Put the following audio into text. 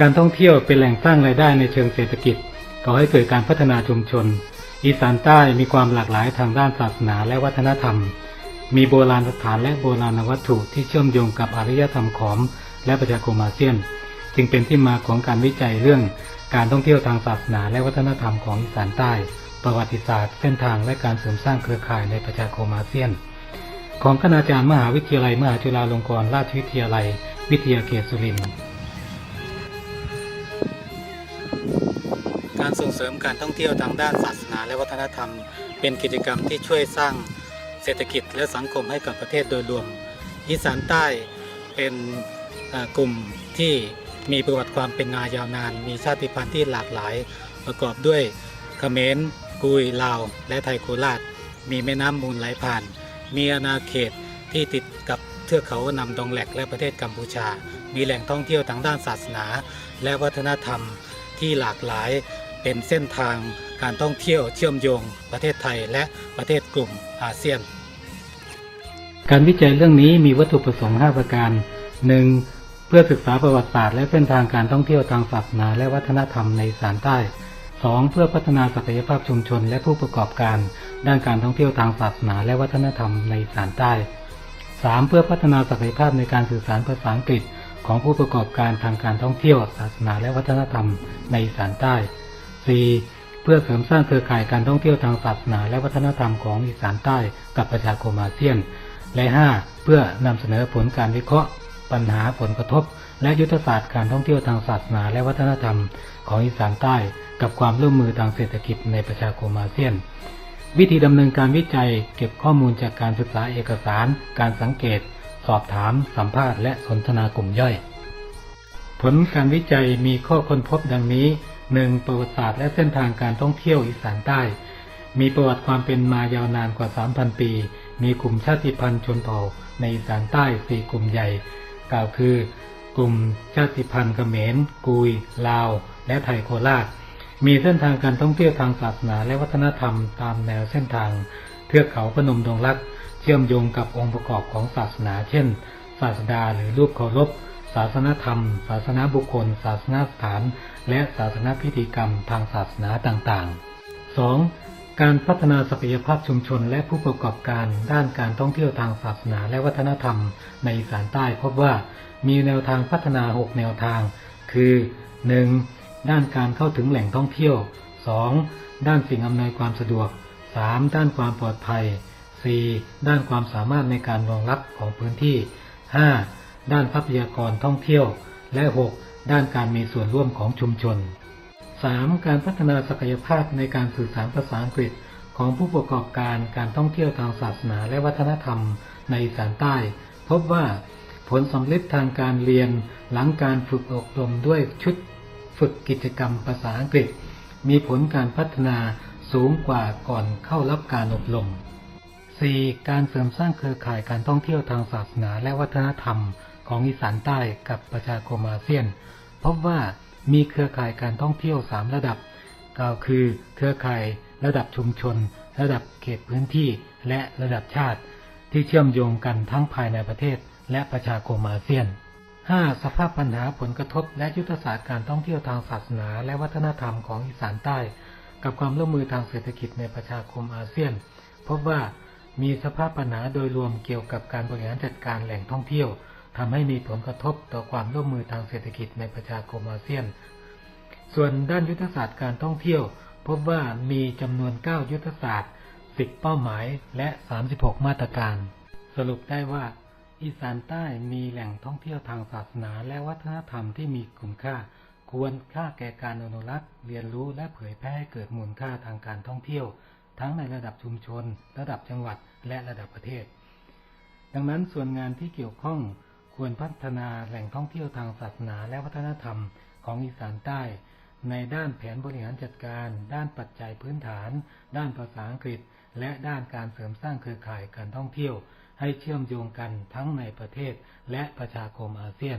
การท่องเที่ยวเป็นแหล่งสร้างรายได้ในเชิงเศรษฐกิจก่อให้เกิดการพัฒนาชุมชน อีสานใต้มีความหลากหลายทางด้านศาสนาและวัฒนธรรม มีโบราณสถานและโบราณวัตถุที่เชื่อมโยงกับอารยธรรมขอม และประชาคมอาเซียน จึงเป็นที่มาของการวิจัยเรื่อง การท่องเที่ยวทางศาสนาและวัฒนธรรมของอีสานใต้ ประวัติศาสตร์เส้นทางและการเสริมสร้างเครือข่ายในประชาคมอาเซียน ของคณาจารย์มหาวิทยาลัยมหาจุฬาลงกรณราชวิทยาลัย วิทยาเขตสุรินทร์ การส่งเสริมการท่องเที่ยวทางด้านศาสนาและวัฒนธรรม เป็นกิจกรรมที่ช่วยสร้างเศรษฐกิจและสังคมให้กับประเทศโดยรวมอีสานใต้เป็นกลุ่มที่มีประวัติความเป็นมายาวนาน มีชาติพันธุ์ที่หลากหลาย ประกอบด้วยเขมรกุยลาว และไทยโคราช มีแม่น้ำมูลไหลผ่าน มีอาณาเขตที่ติดกับเทือกเขานำดงแหลกและประเทศกัมพูชา มีแหล่งท่องเที่ยวทางด้านศาสนา และวัฒนธรรมที่หลากหลาย เป็นเส้นทางการท่องเที่ยวเชื่อมโยงประเทศไทยและประเทศกลุ่มอาเซียน การวิจัยเรื่องนี้มีวัตถุประสงค์ 5 ประการ 1. เพื่อศึกษาประวัติศาสตร์และเส้นทางการท่องเที่ยวทางศาสนาและวัฒนธรรมในสานใต้ 2. เพื่อพัฒนาศักยภาพชุมชนและผู้ประกอบการ ด้านการท่องเที่ยวทางศาสนาและวัฒนธรรมในสานใต้ 3. เพื่อพัฒนาศักยภาพในการสื่อสารภาษาอังกฤษ ของผู้ประกอบการทางการท่องเที่ยว ศาสนาและวัฒนธรรมในสานใต้ 4. เพื่อเสริมสร้างเครือข่ายการท่องเที่ยวทางศาสนาและวัฒนธรรมของอีสานใต้กับประชาคมอาเซียน และ 5. เพื่อนำเสนอผลการวิเคราะห์ ปัญหาผลกระทบ และยุทธศาสตร์การท่องเที่ยวทางศาสนาและวัฒนธรรมของอีสานใต้ กับความร่วมมือทางเศรษฐกิจในประชาคมอาเซียนวิธีดำเนินการวิจัยเก็บข้อมูลจากการศึกษาเอกสาร การสังเกต สอบถาม สัมภาษณ์และสนทนากลุ่มย่อย ผลการวิจัยมีข้อค้นพบดังนี้ 1. ประวัติศาสตร์และเส้นทางการท่องเที่ยวอีสานใต้ มีประวัติความเป็นมายาวนานกว่า 3,000 ปี มีกลุ่มชาติพันธุ์ชนเผ่าในอีสานใต้4กลุ่มใหญ่ กล่าวคือกลุ่มชาติพันธุ์เขมร กุย ลาว และไทยโคราช มีเส้นทางการท่องเที่ยวทางศาสนาและวัฒนธรรมตามแนวเส้นทาง เทือกเขาพนมดงรัก เชื่อมโยงกับองค์ประกอบของศาสนา เช่น ศาสดาหรือรูปเคารพ ศาสนธรรม ศาสนาบุคคล ศาสนาสถาน และศาสนาพิธีกรรมทางศาสนาต่างๆ 2. การพัฒนาศักยภาพชุมชนและผู้ประกอบการด้านการท่องเที่ยวทางศาสนาและวัฒนธรรมในอีสานใต้พบว่ามีแนวทางพัฒนา 6 แนวทาง คือ 1. ด้านการเข้าถึงแหล่งท่องเที่ยว 2. ด้านสิ่งอำนวยความสะดวก 3. ด้านความปลอดภัย 4. ด้านความสามารถในการรองรับของพื้นที่ 5. ด้านทรัพยากรท่องเที่ยว และ 6. ด้านการมีส่วนร่วมของชุมชน 3. การพัฒนาศักยภาพในการสื่อสารภาษาอังกฤษของผู้ประกอบการการท่องเที่ยวทางศาสนาและวัฒนธรรมในอีสานใต้ พบว่าผลสำเร็จทางการเรียนหลังการฝึกอบรมด้วยชุดฝึกกิจกรรมภาษาอังกฤษ มีผลการพัฒนาสูงกว่าก่อนเข้ารับการอบรม 4. การเสริมสร้างเครือข่ายการท่องเที่ยวทางศาสนาและวัฒนธรรม ของอีสานใต้กับประชาคมอาเซียน พบว่ามีเครือข่ายการท่องเที่ยว 3 ระดับกล่าวคือเครือข่ายระดับชุมชน ระดับเขตพื้นที่และระดับชาติ ที่เชื่อมโยงกันทั้งภายในประเทศ และประชาคมอาเซียน 5. สภาพปัญหาผลกระทบ และยุทธศาสตร์การท่องเที่ยวทางศาสนา และวัฒนธรรมของอีสานใต้ กับความร่วมมือทางเศรษฐกิจในประชาคมอาเซียน พบว่ามีสภาพปัญหาโดยรวมเกี่ยวกับการบริหารจัดการแหล่งท่องเที่ยว ทำให้มีผลกระทบต่อความร่วมมือทางเศรษฐกิจในประชาคมอาเซียน ส่วนด้านยุทธศาสตร์การท่องเที่ยว พบว่ามีจำนวน 9 ยุทธศาสตร์ 10 เป้าหมายและ 36 มาตรการ สรุปได้ว่าอีสานใต้มีแหล่งท่องเที่ยวทางศาสนาและวัฒนธรรมที่มีคุณค่า ควรค่าแก่การอนุรักษ์ เรียนรู้และเผยแพร่ให้เกิดมูลค่าทางการท่องเที่ยว ทั้งในระดับชุมชน ระดับจังหวัดและระดับประเทศ ดังนั้นส่วนงานที่เกี่ยวข้อง ควรพัฒนาแหล่งท่องเที่ยวทางศาสนาและวัฒนธรรมของอีสานใต้ ในด้านแผนบริหารจัดการ ด้านปัจจัยพื้นฐาน ด้านภาษาอังกฤษ และด้านการเสริมสร้างเครือข่ายการท่องเที่ยว ให้เชื่อมโยงกันทั้งในประเทศและประชาคมอาเซียน